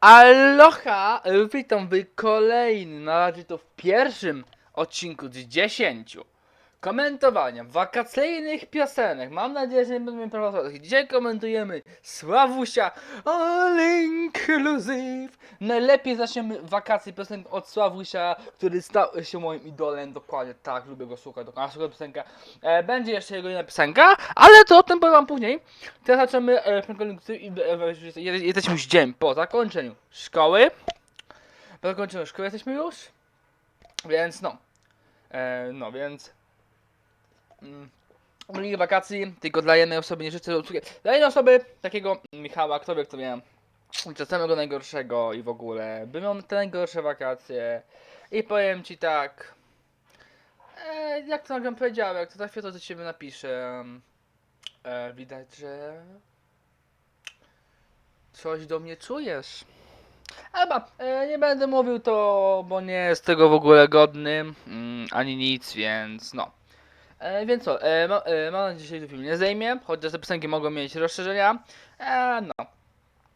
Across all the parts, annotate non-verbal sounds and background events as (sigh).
Aloha! Witam w kolejnym, na razie to w pierwszym odcinku z 10 komentowania wakacyjnych piosenek. Mam nadzieję, że nie prawa słodkich. Dzisiaj komentujemy Sławusia All Inclusive. Najlepiej zaczniemy wakacje piosenek od Sławusia, który stał się moim idolem. Dokładnie tak, lubię go słuchać. Dokładnie, słucham piosenkę. E, będzie jeszcze jego inna piosenka, ale to o tym powiem później. Teraz zaczynamy e, i e, je- jesteśmy już dzień po zakończeniu szkoły. Po zakończeniu szkoły jesteśmy już. Więc no. E, no więc. Mm, wakacji, tylko dla jednej osoby nie życzę obsługi. Dla jednej osoby, takiego Michała, kto wie kto wie, życzę samego najgorszego i w ogóle, by miał te najgorsze wakacje. I powiem ci tak, e, jak to nagram powiedziałem, jak to chwilę to do ciebie napiszę, e, widać, że coś do mnie czujesz. Alba, e, nie będę mówił to, bo nie jest tego w ogóle godny, mm, ani nic, więc no. E, więc co, e, ma, e, mam nadzieję, że się film nie zajmie, chociaż te piosenki mogą mieć rozszerzenia. E, no.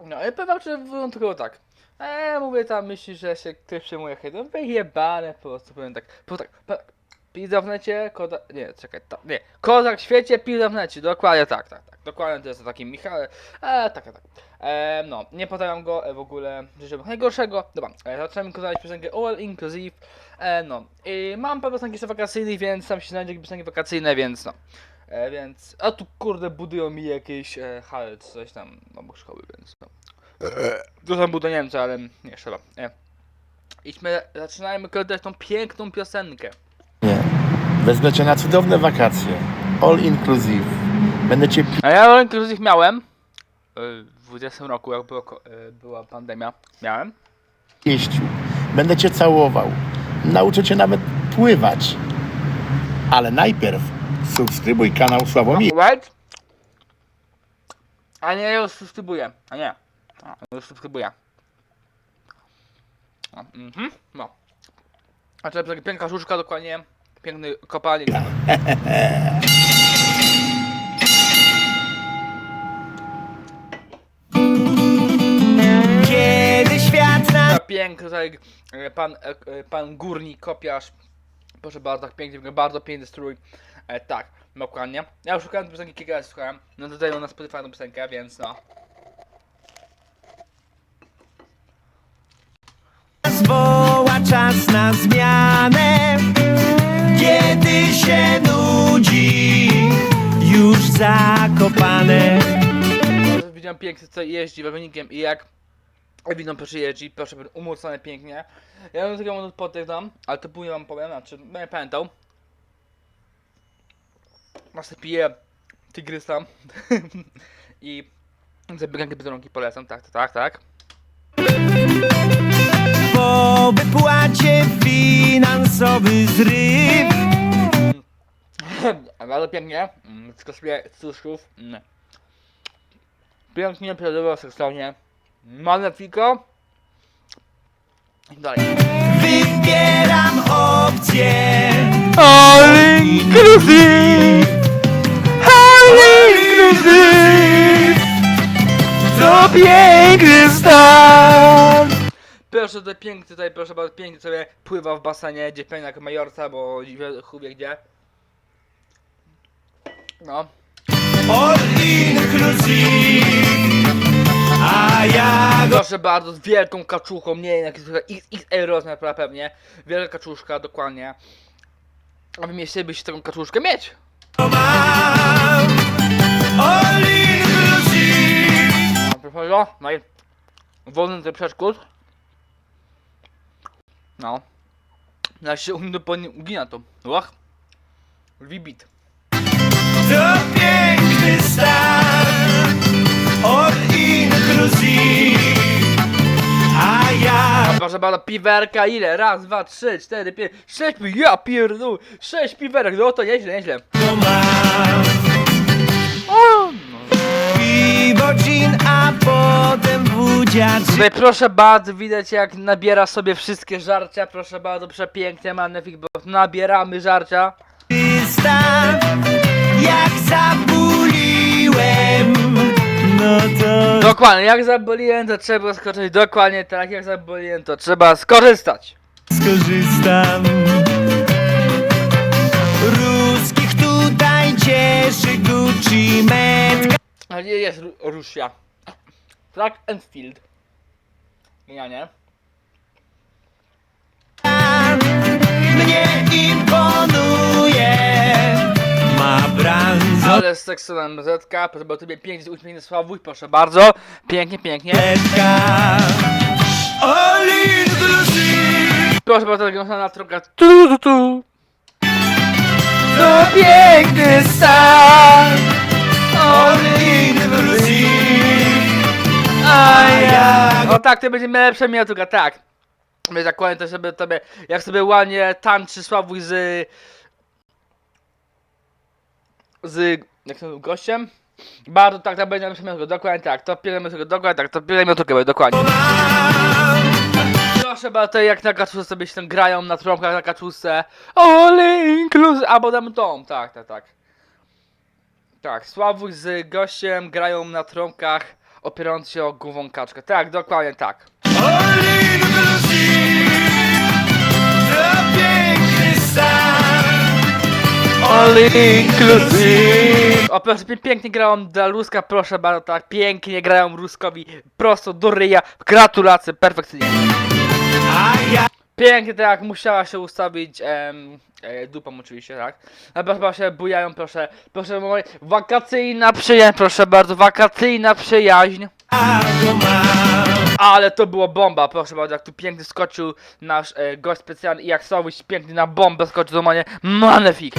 No i powiem czy wyjątkowo tak. E, mówię tam, myśli, że się ktoś przejmuje hejtem. Wyjebane, po prostu powiem tak. Po tak, po tak. Pizza w necie, koda... Nie, czekaj, to, nie. Kozak w świecie, pizza w necie. Dokładnie tak, tak, tak. Dokładnie to jest taki Michał. E, tak, tak. E, no, nie pozdrawiam go e, w ogóle. Życzę najgorszego. Dobra, e, zaczynamy kończyć piosenkę All Inclusive. E, no, i mam parę piosenki wakacyjnych, więc tam się znajdzie piosenki wakacyjne, więc no. E, więc, a tu kurde budują mi jakieś e, hale coś tam obok szkoły, więc no. Tu tam budują Niemcy, ale nie trzeba. E. Idźmy, zaczynajmy kończyć tą piękną piosenkę. Nie. Wezmę cię na cudowne wakacje. All inclusive. Będę cię A ja All Inclusive miałem. e, W 20 roku, jak było, ko- e, była pandemia. Miałem. pieścił. Będę cię całował. Nauczę cię nawet pływać. Ale najpierw subskrybuj kanał Sławomir. Wait. A nie, już subskrybuję. A nie. A, już subskrybuję. A, Mhm, no. A to jest piękna żużka, dokładnie. Piękny kopalnik. Kiedy świat nas Piękny tutaj e, pan, e, e, pan górnik, kopiarz. Proszę bardzo, tak pięknie, bardzo piękny strój. E, tak, dokładnie. Ja już szukałem tej piosenki kilka razy, słuchałem. No tutaj na Spotify tą piosenkę, więc no. woła czas na zmianę Kiedy się nudzi Już zakopane Widziałem pięknie co jeździ wagonikiem i jak widzą proszę jeździ, proszę umocnione pięknie. Ja bym tego może podejrzam, ale to później wam powiem, znaczy będę pamiętał. Nasypiję tygrysa (laughs) i zabiegankę bezrąki polecam, tak, tak, tak. Po wypłacie finansowy zryw (clears throat) Bardzo pięknie, mm, tylko sobie cuszków. mm. Pięknie, przelewa seksownie. Magnifico. I dalej. Wybieram opcję All inclusive, all inclusive, to piękny stan. Proszę tutaj piękny, tutaj proszę bardzo pięknie sobie pływa w basenie, gdzie pewnie jak Majorca, bo chuj wie gdzie. No. All inclusive A ja go Proszę bardzo, z wielką kaczuchą, nie wiem, jak jest XXL rozmiar pewnie. Wielka kaczuszka, dokładnie. A wy chcielibyście taką kaczuszkę mieć? mam All inclusive No, proszę bardzo, no i wolny ten przeszkód. No. Ja się um, po nim ugina to. Łach. Lwi bit. To stan All inclusive A ja Proszę bardzo, piwerka ile? Raz, dwa, trzy, cztery, pięć, sześć, pi- ja pierdolę, sześć piwerek, no to nieźle, nieźle. to mam O. Piwo, gin, a potem wódziacz Tutaj proszę bardzo, widać jak nabiera sobie wszystkie żarcia, proszę bardzo, przepięknie Magnific, bo nabieramy żarcia. czysta Jak zabuliłem no to Dokładnie, jak zaboliłem, to trzeba skoczyć. Dokładnie tak, jak zaboliłem, to trzeba skorzystać. skorzystam. Ruskich tutaj cieszy Gucci metka. A gdzie jest Ru- Rusja? Track and Field. Genialnie. Mnie imponuje. Ma bransoletka. Ale z seksualna MZ, proszę bardzo, tobie pięknie uśmiechnięty Sławuj, proszę bardzo. Pięknie, pięknie. Inclusive. Proszę bardzo, na trochę. Tu, tu, tu. To piękny stan. Inclusive. A ja O tak, to będzie lepsza miniaturka, tak. Zakładam to sobie tobie, jak sobie ładnie tańczy Sławuj z... Z... Jak to gościem? Bardzo tak, to będzie lepsza miniaturka, dokładnie tak. To pierwsza miniaturka, dokładnie tak, to miniaturka będzie, dokładnie. Proszę bardzo, jak na kaczusze sobie się tam grają na trąbkach na kaczusze. All inclusive, albo damy tą, tak, tak, tak. Tak, Sławuj z gościem grają na trąbkach, opierając się o głową kaczkę. Tak, dokładnie tak. All inclusive. All inclusive. O proszę, pięknie grają dla Ruska, proszę bardzo, tak, pięknie grają Ruskowi, prosto do ryja, gratulacje, perfekcyjnie. Pięknie, tak jak musiała się ustawić em, e, dupą oczywiście, tak. A chyba się bujają, proszę, proszę, moi- wakacyjna przyjaźń, proszę bardzo, wakacyjna przyjaźń. go mam. Ale to było bomba, proszę bardzo, jak tu pięknie skoczył nasz e, gość specjalny i jak Sowiś pięknie na bombę skoczył do mnie, manefik.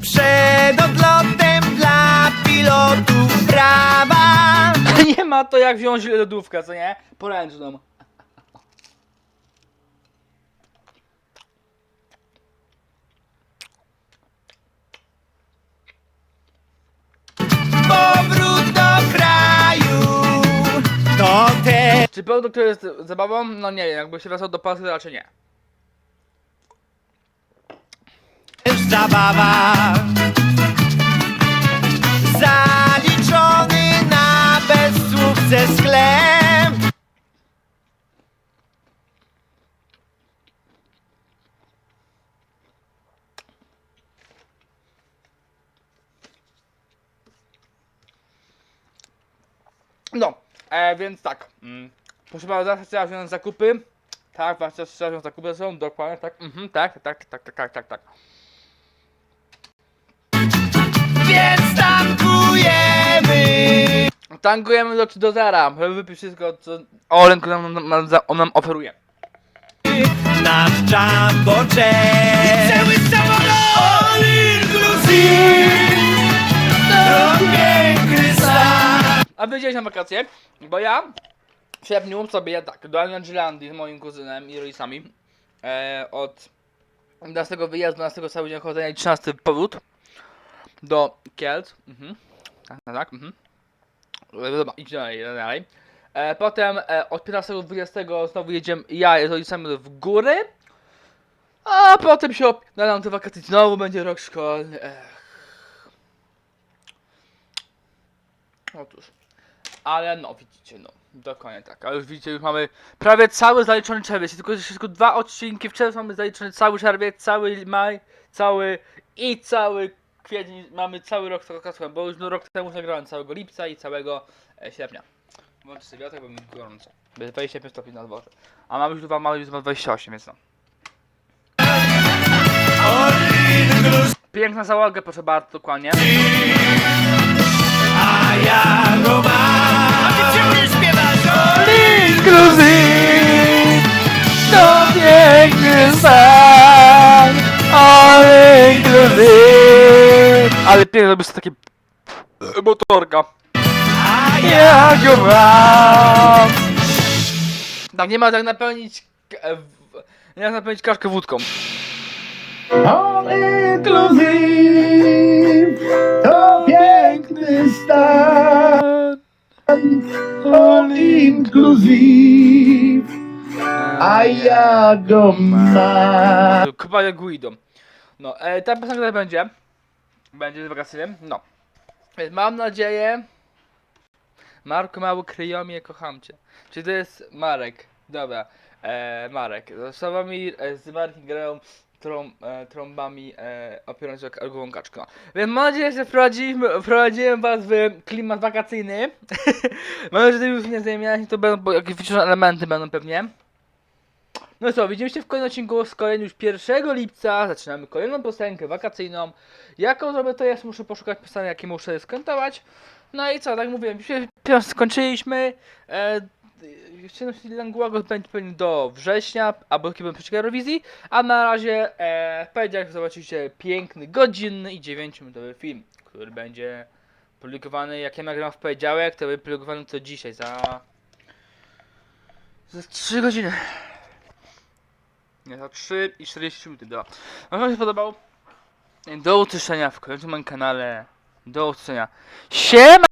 Przed odlotem dla pilotów brawa. (laughs) Nie ma to jak wziąć lodówkę, co nie? Poręczną. Czy pełno to jest zabawą? No nie wiem, jakby się wracał do to raczej nie. zabawa. Zaliczony na bezsłówce sklep. No, e, więc tak. Mm. Proszę bardzo, trzeba wziąć zakupy. Tak, zawsze trzeba wziąć zakupy, są dokładnie, tak, mhm, tak, tak, tak, tak, tak, tak, tak. Więc tankujemy. Tankujemy do, do zera, żeby wypić wszystko, co Olenku nam, nam, nam, on nam oferuje. Nasz jumbo jet. Cały samolot. All inclusive. To piękny stan. A wy gdzieś na wakacje? Bo ja w sierpniu sobie tak, do Angelandii z moim kuzynem i rodzicami e, od 11 wyjazdu, 12 cały dzień chodzenia i 13 powrót do Kielc. Mhm. Tak, tak, tak. Mhm. E, Dobra, idź dalej, dalej. E, potem e, od 15 do 20 znowu jedziemy ja z rodzicami w góry. A potem się opinam te wakacje, znowu będzie rok szkolny. Ech. Otóż. Ale no, widzicie, no. Dokładnie tak. Ale już widzicie, już mamy prawie cały zaliczony czerwiec. Tylko jeszcze tylko dwa odcinki w czerwcu mamy zaliczony cały czerwiec, cały maj, cały i cały kwiecień. Mamy cały rok z tego kasłem, bo już no, rok temu nagrałem całego lipca i całego e, sierpnia. Włączę sobie wiatrek, bo mi gorąco. Będzie 25 stopni na dworze. A mamy już dwa, mamy już 28, więc no. Piękna załoga, proszę bardzo, dokładnie. A ja go Ale pięknie robisz takie motorka A ja Ja go mam Tak, nie ma jak napełnić k- e, w- Nie ma jak napełnić kaszkę wódką All inclusive, to piękny stan. All inclusive, a ja go mam. Kupa jak Guido No, e, ta piosenka tutaj będzie Będzie z wakacyjnym, no Więc mam nadzieję. Marku Mały Kryjomie, kocham cię. Czy to jest Marek? Dobra. E, Marek. Słowami e, z Markiem grają trąb, e, trąbami e, opierając się jak głową kaczka. Więc mam nadzieję, że wprowadziłem was w klimat wakacyjny. (laughs) mam nadzieję, że już nie zajmiałem to będą jakieś wyciszone elementy będą pewnie. No co, widzimy się w kolejnym odcinku z kolejnym już 1 lipca. Zaczynamy kolejną piosenkę wakacyjną. Jaką zrobię to jest, muszę poszukać piosenek, jakie muszę skontować. No i co, tak mówiłem, piąt skończyliśmy. E, jeszcze Langłagos będzie pewnie do września, albo kiedy będę przeciw Eurowizji. A na razie e, w poniedziałek zobaczycie piękny, godzinny i 9-minutowy film, który będzie publikowany, jak ja nagram w poniedziałek, to będzie publikowany to dzisiaj, za... za 3 godziny. Nie, za 3 i 40 minuty, dobra. No, wam się podobał? Do usłyszenia w kolejnym moim kanale. Do usłyszenia. Siema!